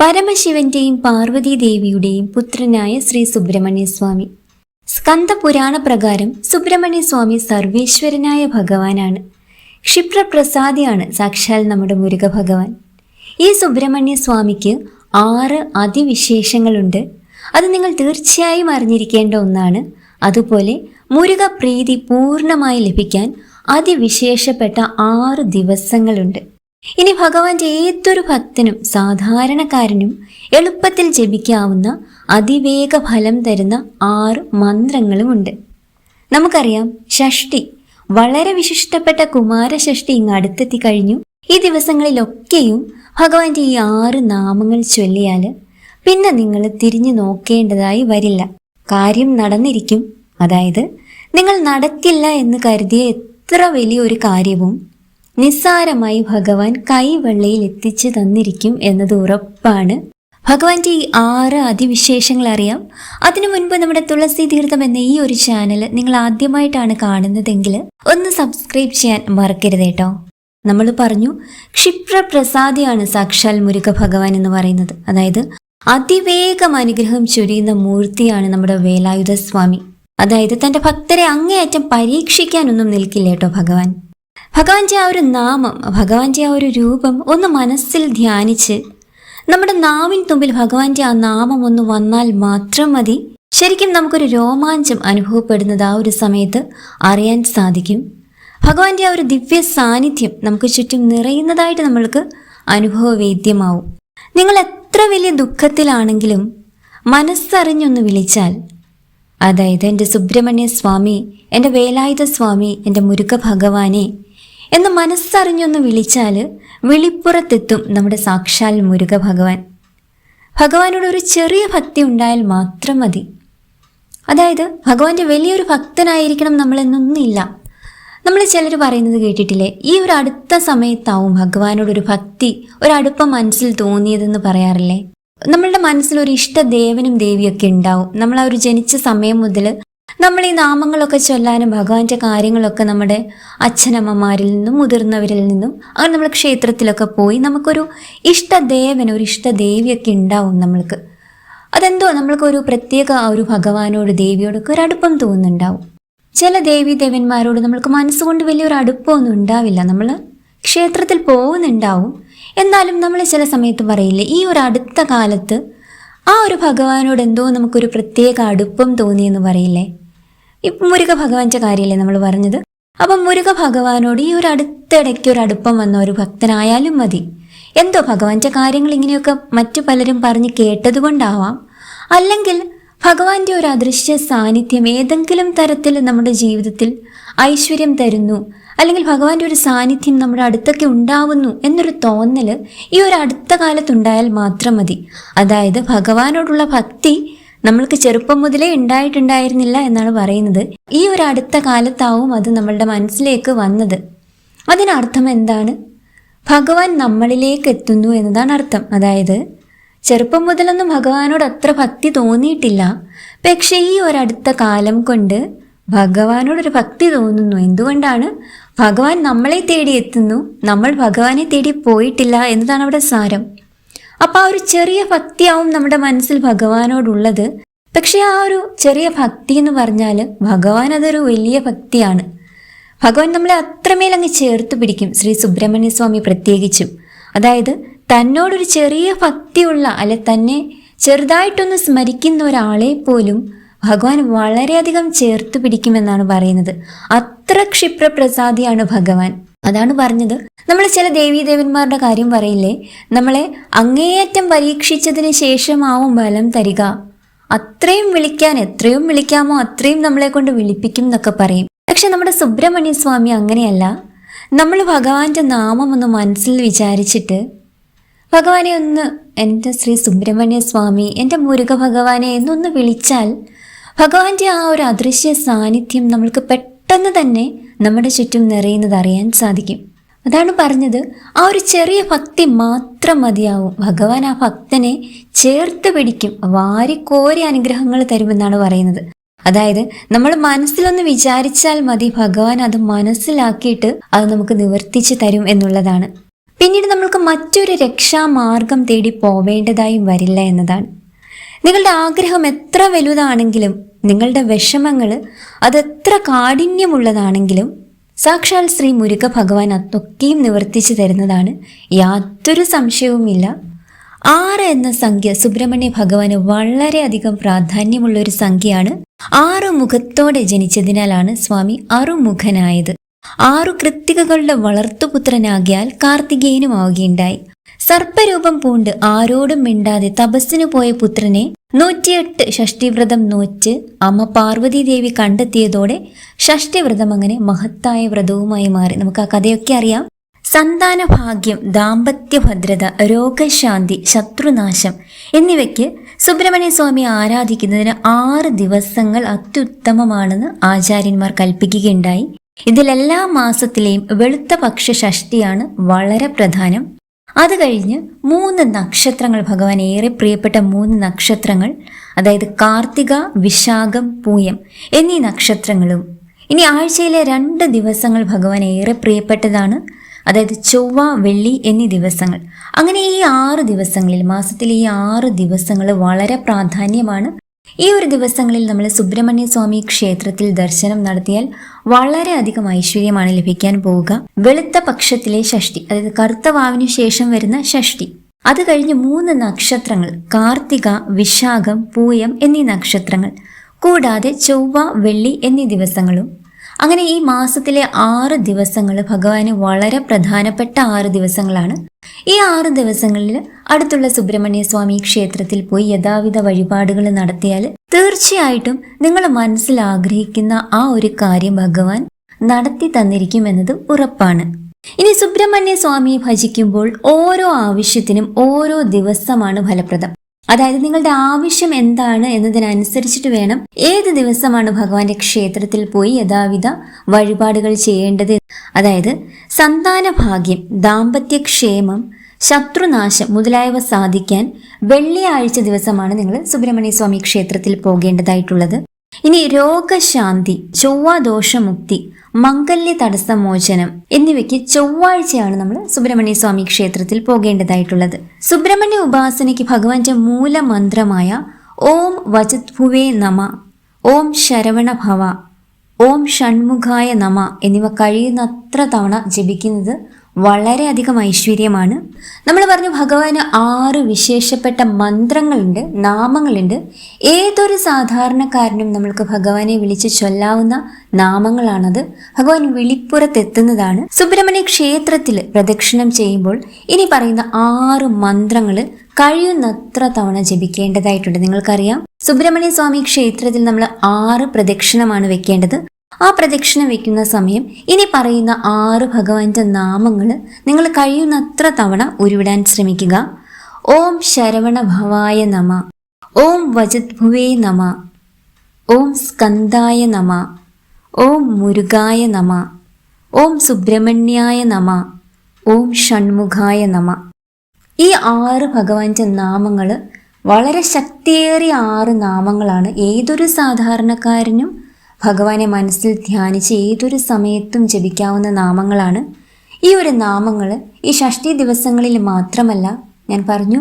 പരമശിവന്റെയും പാർവതി ദേവിയുടെയും പുത്രനായ ശ്രീ സുബ്രഹ്മണ്യ സ്വാമി സ്കന്ദ പുരാണ പ്രകാരം സുബ്രഹ്മണ്യ സ്വാമി സർവേശ്വരനായ ഭഗവാനാണ്. ക്ഷിപ്രപ്രസാദിയാണ് സാക്ഷാൽ നമ്മുടെ മുരുക ഭഗവാൻ ഈ സുബ്രഹ്മണ്യ സ്വാമിക്ക് ആറ് അതിവിശേഷങ്ങളുണ്ട്. അത് നിങ്ങൾ തീർച്ചയായും അറിഞ്ഞിരിക്കേണ്ട ഒന്നാണ്. അതുപോലെ മുരുക പ്രീതി പൂർണമായി ലഭിക്കാൻ അതിവിശേഷപ്പെട്ട ആറ് ദിവസങ്ങളുണ്ട്. ഇനി ഭഗവാന്റെ ഏതൊരു ഭക്തനും സാധാരണക്കാരനും എളുപ്പത്തിൽ ജപിക്കാവുന്ന അതിവേഗ ഫലം തരുന്ന ആറ് മന്ത്രങ്ങളുമുണ്ട്. നമുക്കറിയാം ഷഷ്ടി. വളരെ വിശിഷ്ടപ്പെട്ട കുമാരഷഷ്ടി ഇങ്ങ് അടുത്തെത്തി കഴിഞ്ഞു. ഈ ദിവസങ്ങളിലൊക്കെയും ഭഗവാന്റെ ഈ ആറ് നാമങ്ങൾ ചൊല്ലിയാൽ പിന്നെ നിങ്ങൾ തിരിഞ്ഞു നോക്കേണ്ടതായി വരില്ല. കാര്യം നടന്നിരിക്കും. അതായത് നിങ്ങൾ നടക്കില്ല എന്ന് കരുതിയ എത്ര വലിയൊരു കാര്യവും നിസ്സാരമായി ഭഗവാൻ കൈവെള്ളയിൽ എത്തിച്ചു തന്നിരിക്കും എന്നത് ഉറപ്പാണ്. ഭഗവാന്റെ ഈ ആറ് അതിവിശേഷങ്ങൾ അറിയാം. അതിനു മുൻപ് നമ്മുടെ തുളസി തീർത്ഥം എന്ന ഈ ഒരു ചാനൽ നിങ്ങൾ ആദ്യമായിട്ടാണ് കാണുന്നതെങ്കിൽ ഒന്ന് സബ്സ്ക്രൈബ് ചെയ്യാൻ മറക്കരുത് കേട്ടോ. നമ്മൾ പറഞ്ഞു ക്ഷിപ്രപ്രസാദിയാണ് സാക്ഷാൽ മുരുക ഭഗവാൻ എന്ന് പറയുന്നത്. അതായത് അതിവേഗം അനുഗ്രഹം ചൊരിയുന്ന മൂർത്തിയാണ് നമ്മുടെ വേലായുധ സ്വാമി അതായത് തന്റെ ഭക്തരെ അങ്ങേയറ്റം പരീക്ഷിക്കാനൊന്നും നിൽക്കില്ല കേട്ടോ ഭഗവാൻ. ഭഗവാന്റെ ആ ഒരു നാമം ഭഗവാന്റെ ആ ഒരു രൂപം ഒന്ന് മനസ്സിൽ ധ്യാനിച്ച് നമ്മുടെ നാവിൻ തുമ്പിൽ ഭഗവാന്റെ ആ നാമം ഒന്ന് വന്നാൽ മാത്രം മതി. ശരിക്കും നമുക്കൊരു രോമാഞ്ചം അനുഭവപ്പെടുന്നത് ആ ഒരു സമയത്ത് അറിയാൻ സാധിക്കും. ഭഗവാന്റെ ആ ഒരു ദിവ്യ സാന്നിധ്യം നമുക്ക് ചുറ്റും നിറയുന്നതായിട്ട് നമ്മൾക്ക് അനുഭവവേദ്യമാവും. നിങ്ങൾ എത്ര വലിയ ദുഃഖത്തിലാണെങ്കിലും മനസ്സറിഞ്ഞൊന്ന് വിളിച്ചാൽ അതായത് എന്റെ സുബ്രഹ്മണ്യ സ്വാമി എന്റെ വേലായുധ സ്വാമി എന്റെ മുരുക ഭഗവാനെ എന്ന് മനസ്സറിഞ്ഞൊന്ന് വിളിച്ചാൽ വിളിപ്പുറത്തെത്തും നമ്മുടെ സാക്ഷാൽ മുരുക ഭഗവാൻ. ഭഗവാനോട് ഒരു ചെറിയ ഭക്തി ഉണ്ടായാൽ മാത്രം മതി. അതായത് ഭഗവാന്റെ വലിയൊരു ഭക്തനായിരിക്കണം നമ്മളെന്നൊന്നുമില്ല. നമ്മൾ ചിലർ പറയുന്നത് കേട്ടിട്ടില്ലേ? ഈ ഒരു അടുത്ത സമയത്താവും ഭഗവാനോടൊരു ഭക്തി ഒരടുപ്പം മനസ്സിൽ തോന്നിയതെന്ന് പറയാറില്ലേ? നമ്മളുടെ മനസ്സിൽ ഒരു ഇഷ്ട ദേവനും ദേവിയൊക്കെ ഉണ്ടാവും. നമ്മൾ ആ ഒരു ജനിച്ച സമയം മുതൽ നമ്മൾ ഈ നാമങ്ങളൊക്കെ ചൊല്ലാനും ഭഗവാന്റെ കാര്യങ്ങളൊക്കെ നമ്മുടെ അച്ഛനമ്മമാരിൽ നിന്നും മുതിർന്നവരിൽ നിന്നും അങ്ങനെ നമ്മൾ ക്ഷേത്രത്തിലൊക്കെ പോയി നമുക്കൊരു ഇഷ്ടദേവൻ ഒരു ഇഷ്ടദേവിയൊക്കെ ഉണ്ടാവും നമ്മൾക്ക്. അതെന്തോ നമ്മൾക്കൊരു പ്രത്യേക ഒരു ഭഗവാനോട് ദേവിയോടൊക്കെ ഒരു അടുപ്പം തോന്നുന്നുണ്ടാവും. ചില ദേവി ദേവന്മാരോട് നമ്മൾക്ക് മനസ്സുകൊണ്ട് വലിയൊരു അടുപ്പമൊന്നും ഉണ്ടാവില്ല. നമ്മൾ ക്ഷേത്രത്തിൽ പോകുന്നുണ്ടാവും. എന്നാലും നമ്മൾ ചില സമയത്ത് പറയില്ലേ ഈ ഒരു അടുത്ത കാലത്ത് ആ ഒരു ഭഗവാനോട് എന്തോ നമുക്കൊരു പ്രത്യേക അടുപ്പം തോന്നിയെന്ന് പറയില്ലേ? ഇപ്പം മുരുക ഭഗവാന്റെ കാര്യമല്ലേ നമ്മൾ പറഞ്ഞത്? അപ്പം മുരുക ഭഗവാനോട് ഈ ഒരു അടുത്തിടയ്ക്ക് ഒരു അടുപ്പം വന്ന ഒരു ഭക്തനായാലും മതി. എന്തോ ഭഗവാന്റെ കാര്യങ്ങൾ ഇങ്ങനെയൊക്കെ മറ്റു പലരും പറഞ്ഞ് കേട്ടതുകൊണ്ടാവാം. അല്ലെങ്കിൽ ഭഗവാന്റെ ഒരു അദൃശ്യ സാന്നിധ്യം ഏതെങ്കിലും തരത്തിൽ നമ്മുടെ ജീവിതത്തിൽ ഐശ്വര്യം തരുന്നു. അല്ലെങ്കിൽ ഭഗവാന്റെ ഒരു സാന്നിധ്യം നമ്മുടെ അടുത്തൊക്കെ ഉണ്ടാവുന്നു എന്നൊരു തോന്നൽ ഈ ഒരു അടുത്ത കാലത്തുണ്ടായാൽ മാത്രം മതി. അതായത് ഭഗവാനോടുള്ള ഭക്തി നമ്മൾക്ക് ചെറുപ്പം മുതലേ ഉണ്ടായിട്ടുണ്ടായിരുന്നില്ല എന്നാണ് പറയുന്നത്. ഈ ഒരു അടുത്ത കാലത്താവും അത് നമ്മളുടെ മനസ്സിലേക്ക് വന്നത്. അതിനർത്ഥം എന്താണ്? ഭഗവാൻ നമ്മളിലേക്ക് എത്തുന്നു എന്നതാണ് അർത്ഥം. അതായത് ചെറുപ്പം മുതലൊന്നും ഭഗവാനോട് അത്ര ഭക്തി തോന്നിയിട്ടില്ല. പക്ഷേ ഈ ഒരടുത്ത കാലം കൊണ്ട് ഭഗവാനോടൊരു ഭക്തി തോന്നുന്നു. എന്തുകൊണ്ടാണ്? ഭഗവാൻ നമ്മളെ തേടി എത്തുന്നു. നമ്മൾ ഭഗവാനെ തേടി പോയിട്ടില്ല എന്നതാണ് അവിടെ സാരം. അപ്പോൾ ആ ഒരു ചെറിയ ഭക്തിയാവും നമ്മുടെ മനസ്സിൽ ഭഗവാനോടുള്ളത്. പക്ഷേ ആ ഒരു ചെറിയ ഭക്തി എന്ന് പറഞ്ഞാൽ ഭഗവാൻ അതൊരു വലിയ ഭക്തിയാണ്. ഭഗവാൻ നമ്മളെ അത്രമേൽ അങ്ങ് ചേർത്ത് പിടിക്കും. ശ്രീ സുബ്രഹ്മണ്യ സ്വാമി പ്രത്യേകിച്ചും. അതായത് തന്നോടൊരു ചെറിയ ഭക്തിയുള്ള അല്ലെ തന്നെ ചെറുതായിട്ടൊന്ന് സ്മരിക്കുന്ന ഒരാളെ പോലും ഭഗവാൻ വളരെയധികം ചേർത്ത് പിടിക്കുമെന്നാണ് പറയുന്നത്. അത്ര ക്ഷിപ്രപ്രസാദിയാണ് ഭഗവാൻ. അതാണ് പറഞ്ഞത്. നമ്മൾ ചില ദേവീദേവന്മാരുടെ കാര്യം പറയില്ലേ? നമ്മളെ അങ്ങേയറ്റം പരീക്ഷിച്ചതിന് ശേഷമാവും ബലം തരിക. അത്രയും വിളിക്കാൻ എത്രയും വിളിക്കാമോ അത്രയും നമ്മളെ കൊണ്ട് വിളിപ്പിക്കും എന്നൊക്കെ പറയും. പക്ഷെ നമ്മുടെ സുബ്രഹ്മണ്യ സ്വാമി അങ്ങനെയല്ല. നമ്മൾ ഭഗവാന്റെ നാമം ഒന്ന് മനസ്സിൽ വിചാരിച്ചിട്ട് ഭഗവാനെ ഒന്ന് എന്റെ ശ്രീ സുബ്രഹ്മണ്യ സ്വാമി എന്റെ മുരുക ഭഗവാനെ എന്നൊന്ന് വിളിച്ചാൽ ഭഗവാന്റെ ആ ഒരു അദൃശ്യ സാന്നിധ്യം നമ്മൾക്ക് പെട്ടെന്ന് തന്നെ നമ്മുടെ ചുറ്റും നിറയുന്നത് അറിയാൻ സാധിക്കും. അതാണ് പറഞ്ഞത് ആ ഒരു ചെറിയ ഭക്തി മാത്രം മതിയാവും. ഭഗവാൻ ആ ഭക്തനെ ചേർത്ത് പിടിക്കും വാരിക്കോരി അനുഗ്രഹങ്ങൾ തരുമെന്നാണ് പറയുന്നത്. അതായത് നമ്മൾ മനസ്സിലൊന്ന് വിചാരിച്ചാൽ മതി ഭഗവാൻ അത് മനസ്സിലാക്കിയിട്ട് അത് നമുക്ക് നിവർത്തിച്ച് തരും എന്നുള്ളതാണ്. പിന്നീട് നമ്മൾക്ക് മറ്റൊരു രക്ഷാമാർഗം തേടി പോവേണ്ടതായും വരില്ല എന്നതാണ്. നിങ്ങളുടെ ആഗ്രഹം എത്ര വലുതാണെങ്കിലും നിങ്ങളുടെ വിഷമങ്ങൾ അതെത്ര കാഠിന്യമുള്ളതാണെങ്കിലും സാക്ഷാൽ ശ്രീ മുരുക ഭഗവാൻ അതൊക്കെയും നിവർത്തിച്ചു തരുന്നതാണ്. യാതൊരു സംശയവുമില്ല. ആറ് എന്ന സംഖ്യ സുബ്രഹ്മണ്യ ഭഗവാന് വളരെയധികം പ്രാധാന്യമുള്ള ഒരു സംഖ്യയാണ്. ആറു മുഖത്തോടെ ജനിച്ചതിനാലാണ് സ്വാമി അറുമുഖനായത്. ആറു കൃത്തികകളുടെ വളർത്തുപുത്രനാകിയാൽ കാർത്തികേയനുമാവുകയുണ്ടായി. സർപ്പരൂപം പൂണ്ട് ആരോടും മിണ്ടാതെ തപസ്സിനു പോയ പുത്രനെ നൂറ്റിയെട്ട് ഷഷ്ടിവ്രതം നോച്ച് അമ്മ പാർവതി ദേവി കണ്ടെത്തിയതോടെ ഷഷ്ടിവ്രതം അങ്ങനെ മഹത്തായ വ്രതവുമായി മാറി. നമുക്ക് ആ കഥയൊക്കെ അറിയാം. സന്താന ഭാഗ്യം ദാമ്പത്യ ഭദ്രത രോഗശാന്തി ശത്രുനാശം എന്നിവയ്ക്ക് സുബ്രഹ്മണ്യ സ്വാമി ആരാധിക്കുന്നതിന് ആറ് ദിവസങ്ങൾ അത്യുത്തമമാണെന്ന് ആചാര്യന്മാർ കൽപ്പിക്കുകയുണ്ടായി. ഇതിലെല്ലാ മാസത്തിലെയും വെളുത്ത പക്ഷ ഷഷ്ടിയാണ് വളരെ പ്രധാനം. അത് കഴിഞ്ഞ് മൂന്ന് നക്ഷത്രങ്ങൾ ഭഗവാൻ ഏറെ പ്രിയപ്പെട്ട മൂന്ന് നക്ഷത്രങ്ങൾ അതായത് കാർത്തിക വിശാഖം പൂയം എന്നീ നക്ഷത്രങ്ങളും. ഇനി ആഴ്ചയിലെ രണ്ട് ദിവസങ്ങൾ ഭഗവാൻ ഏറെ പ്രിയപ്പെട്ടതാണ്. അതായത് ചൊവ്വ വെള്ളി എന്നീ ദിവസങ്ങൾ. അങ്ങനെ ഈ ആറ് ദിവസങ്ങളിൽ മാസത്തിലെ ഈ ആറ് ദിവസങ്ങൾ വളരെ പ്രാധാന്യമാണ്. ഈ ഒരു ദിവസങ്ങളിൽ നമ്മൾ സുബ്രഹ്മണ്യ സ്വാമി ക്ഷേത്രത്തിൽ ദർശനം നടത്തിയാൽ വളരെയധികം ഐശ്വര്യമാണ് ലഭിക്കാൻ പോവുക. വെളുത്ത പക്ഷത്തിലെ ഷഷ്ടി അതായത് കറുത്ത വാവിനു ശേഷം വരുന്ന ഷഷ്ടി. അത് കഴിഞ്ഞ് മൂന്ന് നക്ഷത്രങ്ങൾ കാർത്തിക വിശാഖം പൂയം എന്നീ നക്ഷത്രങ്ങൾ കൂടാതെ ചൊവ്വ വെള്ളി എന്നീ ദിവസങ്ങളും. അങ്ങനെ ഈ മാസത്തിലെ ആറ് ദിവസങ്ങൾ ഭഗവാന് വളരെ പ്രധാനപ്പെട്ട ആറ് ദിവസങ്ങളാണ്. ഈ ആറ് ദിവസങ്ങളിൽ അടുത്തുള്ള സുബ്രഹ്മണ്യ സ്വാമി ക്ഷേത്രത്തിൽ പോയി യഥാവിധ വഴിപാടുകൾ നടത്തിയാൽ തീർച്ചയായിട്ടും നിങ്ങൾ മനസ്സിൽ ആഗ്രഹിക്കുന്ന ആ ഒരു കാര്യം ഭഗവാൻ നടത്തി തന്നിരിക്കുമെന്നത് ഉറപ്പാണ്. ഇനി സുബ്രഹ്മണ്യ സ്വാമി ഭജിക്കുമ്പോൾ ഓരോ ആവശ്യത്തിനും ഓരോ ദിവസമാണ് ഫലപ്രദം. അതായത് നിങ്ങളുടെ ആവശ്യം എന്താണ് എന്നതിനനുസരിച്ചിട്ട് വേണം ഏത് ദിവസമാണ് ഭഗവാന്റെ ക്ഷേത്രത്തിൽ പോയി യഥാവിധ വഴിപാടുകൾ ചെയ്യേണ്ടത്? അതായത് സന്താന ഭാഗ്യം ദാമ്പത്യക്ഷേമം ശത്രുനാശം മുതലായവ സാധിക്കാൻ വെള്ളിയാഴ്ച ദിവസമാണ് നിങ്ങൾ സുബ്രഹ്മണ്യ സ്വാമി ക്ഷേത്രത്തിൽ പോകേണ്ടതായിട്ടുള്ളത്. ഇനി രോഗശാന്തി ചൊവ്വാദോഷമുക്തി മംഗല്യ തടസ്സമോചനം എന്നിവയ്ക്ക് ചൊവ്വാഴ്ചയാണ് നമ്മൾ സുബ്രഹ്മണ്യ സ്വാമി ക്ഷേത്രത്തിൽ പോകേണ്ടതായിട്ടുള്ളത്. സുബ്രഹ്മണ്യ ഉപാസനയ്ക്ക് ഭഗവാന്റെ മൂലമന്ത്രമായ ഓം വജത്ഭുവേ നമ ഓം ശരവണ ഭവ ഓം ഷൺമുഖായ നമ എന്നിവ കഴിയുന്നത്ര തവണ ജപിക്കുന്നത് വളരെയധികം ഐശ്വര്യമാണ്. നമ്മൾ പറഞ്ഞു ഭഗവാന് ആറ് വിശേഷപ്പെട്ട മന്ത്രങ്ങളുണ്ട് നാമങ്ങളുണ്ട്. ഏതൊരു സാധാരണക്കാരനും നമ്മൾക്ക് ഭഗവാനെ വിളിച്ച് ചൊല്ലാവുന്ന നാമങ്ങളാണത്. ഭഗവാൻ വിളിപ്പുറത്തെത്തുന്നതാണ്. സുബ്രഹ്മണ്യ ക്ഷേത്രത്തിൽ പ്രദക്ഷിണം ചെയ്യുമ്പോൾ ഇനി പറയുന്ന ആറ് മന്ത്രങ്ങൾ കഴിയുന്നത്ര തവണ ജപിക്കേണ്ടതായിട്ടുണ്ട്. നിങ്ങൾക്കറിയാം. സുബ്രഹ്മണ്യ സ്വാമി ക്ഷേത്രത്തിൽ നമ്മൾ ആറ് പ്രദക്ഷിണമാണ് വെക്കേണ്ടത്. ആ പ്രദക്ഷിണം വയ്ക്കുന്ന സമയം ഇനി പറയുന്ന ആറ് ഭഗവാന്റെ നാമങ്ങൾ നിങ്ങൾ കഴിയുന്നത്ര തവണ ഉരുവിടാൻ ശ്രമിക്കുക. ഓം ശരവണ ഭവായ നമ. ഓം വജദ്ഭുവേ നമ. ഓം സ്കന്ദായ നമ. ഓം മുരുകായ നമ. ഓം സുബ്രഹ്മണ്യായ നമ. ഓം ഷൺമുഖായ നമ. ഈ ആറ് ഭഗവാന്റെ നാമങ്ങൾ വളരെ ശക്തിയേറിയ ആറ് നാമങ്ങളാണ്. ഏതൊരു സാധാരണക്കാരനും ഭഗവാനെ മനസ്സിൽ ധ്യാനിച്ച് ഏതൊരു സമയത്തും ജപിക്കാവുന്ന നാമങ്ങളാണ്. ഈ ഒരു നാമങ്ങൾ ഈ ഷഷ്ടി ദിവസങ്ങളിൽ മാത്രമല്ല ഞാൻ പറഞ്ഞു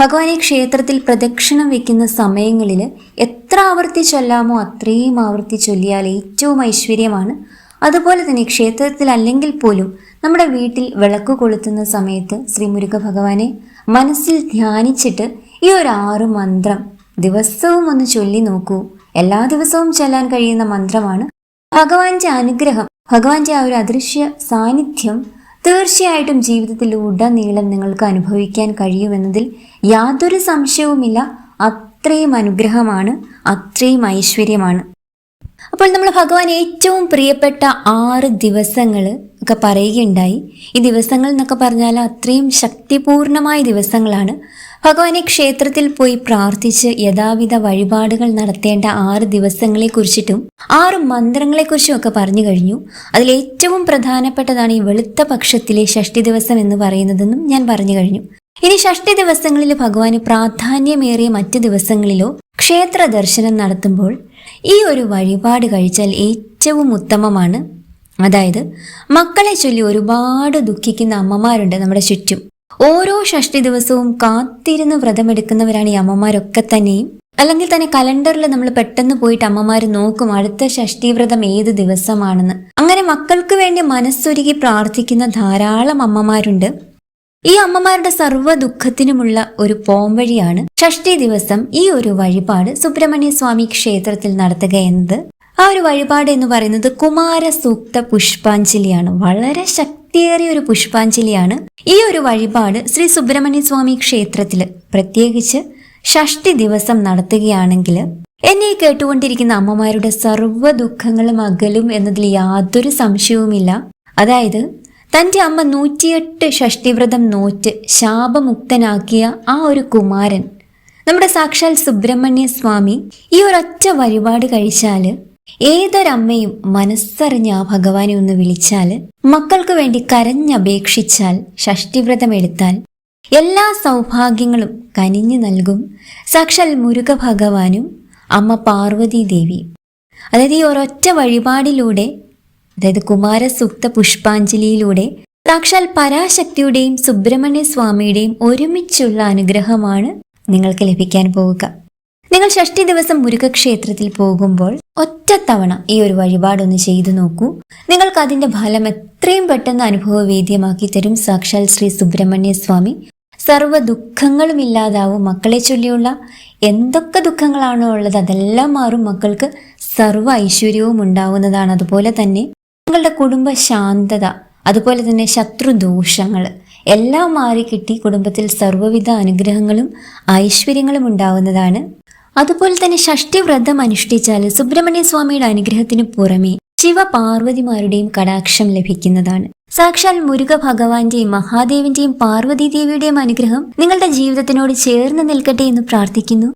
ഭഗവാനെ ക്ഷേത്രത്തിൽ പ്രദക്ഷിണം വയ്ക്കുന്ന സമയങ്ങളിൽ എത്ര ആവർത്തി ചൊല്ലാമോ അത്രയും ആവർത്തി ചൊല്ലിയാൽ ഏറ്റവും ഐശ്വര്യമാണ്. അതുപോലെ തന്നെ ക്ഷേത്രത്തിൽ അല്ലെങ്കിൽ പോലും നമ്മുടെ വീട്ടിൽ വിളക്ക് കൊളുത്തുന്ന സമയത്ത് ശ്രീ മുരുക ഭഗവാനെ മനസ്സിൽ ധ്യാനിച്ചിട്ട് ഈ ഒരു ആറു മന്ത്രം ദിവസവും ഒന്ന് ചൊല്ലി നോക്കൂ. എല്ലാ ദിവസവും ചെല്ലാൻ കഴിയുന്ന മന്ത്രമാണ് ഭഗവാന്റെ അനുഗ്രഹം. ഭഗവാന്റെ ആ ഒരു അദൃശ്യ സാന്നിധ്യം തീർച്ചയായിട്ടും ജീവിതത്തിൽ ഉടനീളം നിങ്ങൾക്ക് അനുഭവിക്കാൻ കഴിയുമെന്നതിൽ യാതൊരു സംശയവുമില്ല. അത്രയും അനുഗ്രഹമാണ് അത്രയും ഐശ്വര്യമാണ്. അപ്പോൾ നമ്മൾ ഭഗവാൻ ഏറ്റവും പ്രിയപ്പെട്ട ആറ് ദിവസങ്ങൾ ഒക്കെ പറയുകയുണ്ടായി. ഈ ദിവസങ്ങൾ എന്നൊക്കെ പറഞ്ഞാൽ അത്രയും ശക്തിപൂർണമായ ദിവസങ്ങളാണ്. ഭഗവാനെ ക്ഷേത്രത്തിൽ പോയി പ്രാർത്ഥിച്ച് യഥാവിധ വഴിപാടുകൾ നടത്തേണ്ട ആറ് ദിവസങ്ങളെ കുറിച്ചിട്ടും ആറ് മന്ത്രങ്ങളെക്കുറിച്ചും ഒക്കെ പറഞ്ഞു കഴിഞ്ഞു. അതിൽ ഏറ്റവും പ്രധാനപ്പെട്ടതാണ് ഈ വെളുത്ത പക്ഷത്തിലെ ഷഷ്ടി ദിവസം എന്ന് പറയുന്നതെന്നും ഞാൻ പറഞ്ഞു കഴിഞ്ഞു. ഇനി ഷഷ്ടി ദിവസങ്ങളിൽ ഭഗവാന് പ്രാധാന്യമേറിയ മറ്റ് ദിവസങ്ങളിലോ ക്ഷേത്ര ദർശനം നടത്തുമ്പോൾ ഈ ഒരു വഴിപാട് കഴിച്ചാൽ ഏറ്റവും ഉത്തമമാണ്. അതായത് മക്കളെ ചൊല്ലി ഒരുപാട് ദുഃഖിക്കുന്ന അമ്മമാരുണ്ട് നമ്മുടെ ചുറ്റും. ഓരോ ഷഷ്ടി ദിവസവും കാത്തിരുന്ന് വ്രതമെടുക്കുന്നവരാണ് ഈ അമ്മമാരൊക്കെ തന്നെയും. അല്ലെങ്കിൽ തന്നെ കലണ്ടറിൽ നമ്മൾ പെട്ടെന്ന് പോയിട്ട് അമ്മമാർ നോക്കും അടുത്ത ഷഷ്ടി വ്രതം ഏത് ദിവസമാണെന്ന്. അങ്ങനെ മക്കൾക്ക് വേണ്ടി മനസ്സൊരുക്കി പ്രാർത്ഥിക്കുന്ന ധാരാളം അമ്മമാരുണ്ട്. ഈ അമ്മമാരുടെ സർവ ദുഃഖത്തിനുമുള്ള ഒരു പോംവഴിയാണ് ഷഷ്ടി ദിവസം ഈ ഒരു വഴിപാട് സുബ്രഹ്മണ്യ സ്വാമി ക്ഷേത്രത്തിൽ നടത്തുക എന്നത്. ആ ഒരു വഴിപാട് എന്ന് പറയുന്നത് കുമാര സൂക്ത പുഷ്പാഞ്ജലിയാണ്. വളരെ ശക്തിയേറിയ ഒരു പുഷ്പാഞ്ജലിയാണ് ഈ ഒരു വഴിപാട് ശ്രീ സുബ്രഹ്മണ്യ സ്വാമി ക്ഷേത്രത്തിൽ പ്രത്യേകിച്ച് ഷഷ്ടി ദിവസം നടത്തുകയാണെങ്കിൽ എന്നെ കേട്ടുകൊണ്ടിരിക്കുന്ന അമ്മമാരുടെ സർവ ദുഃഖങ്ങളും അകലും എന്നതിൽ യാതൊരു സംശയവുമില്ല. അതായത് തന്റെ അമ്മ നൂറ്റിയെട്ട് ഷഷ്ടിവ്രതം നോറ്റ് ശാപമുക്തനാക്കിയ ആ ഒരു കുമാരൻ നമ്മുടെ സാക്ഷാൽ സുബ്രഹ്മണ്യ സ്വാമി ഈ ഒരൊറ്റ വഴിപാട് കഴിച്ചാൽ ഏതൊരമ്മയും മനസ്സറിഞ്ഞ് ആ ഭഗവാനെ ഒന്ന് വിളിച്ചാൽ മക്കൾക്ക് വേണ്ടി കരഞ്ഞപേക്ഷിച്ചാൽ ഷഷ്ടിവ്രതം എടുത്താൽ എല്ലാ സൗഭാഗ്യങ്ങളും കനിഞ്ഞു നൽകും. സാക്ഷാൽ മുരുക ഭഗവാനും അമ്മ പാർവതി ദേവിയും അതായത് ഈ ഒരൊറ്റ വഴിപാടിലൂടെ അതായത് കുമാരസൂക്ത പുഷ്പാഞ്ജലിയിലൂടെ സാക്ഷാൽ പരാശക്തിയുടെയും സുബ്രഹ്മണ്യ സ്വാമിയുടെയും ഒരുമിച്ചുള്ള അനുഗ്രഹമാണ് നിങ്ങൾക്ക് ലഭിക്കാൻ പോവുക. നിങ്ങൾ ഷഷ്ടി ദിവസം മുരുകക്ഷേത്രത്തിൽ പോകുമ്പോൾ ഒറ്റ തവണ ഈ ഒരു വഴിപാടൊന്ന് ചെയ്തു നോക്കൂ. നിങ്ങൾക്ക് അതിന്റെ ഫലം എത്രയും പെട്ടെന്ന് അനുഭവവേദ്യമാക്കി തരും സാക്ഷാൽ ശ്രീ സുബ്രഹ്മണ്യ സ്വാമി. സർവ ദുഃഖങ്ങളും ഇല്ലാതാവും മക്കളെ ചൊല്ലിയുള്ള എന്തൊക്കെ ദുഃഖങ്ങളാണോ ഉള്ളത് അതെല്ലാം മാറും മക്കൾക്ക് സർവ ഐശ്വര്യവും ഉണ്ടാവുന്നതാണ്. അതുപോലെ തന്നെ നിങ്ങളുടെ കുടുംബ ശാന്തത അതുപോലെ തന്നെ ശത്രുദോഷങ്ങൾ എല്ലാം മാറിക്കിട്ടി കുടുംബത്തിൽ സർവവിധ അനുഗ്രഹങ്ങളും ഐശ്വര്യങ്ങളും ഉണ്ടാവുന്നതാണ്. അതുപോലെ തന്നെ ഷഷ്ടി വ്രതം അനുഷ്ഠിച്ചാൽ സുബ്രഹ്മണ്യ സ്വാമിയുടെ അനുഗ്രഹത്തിന് പുറമെ ശിവപാർവതിമാരുടെയും കടാക്ഷം ലഭിക്കുന്നതാണ്. സാക്ഷാൽ മുരുക ഭഗവാന്റെയും മഹാദേവിന്റെയും പാർവതി ദേവിയുടെയും അനുഗ്രഹം നിങ്ങളുടെ ജീവിതത്തിനോട് ചേർന്ന് നിൽക്കട്ടെ എന്ന് പ്രാർത്ഥിക്കുന്നു.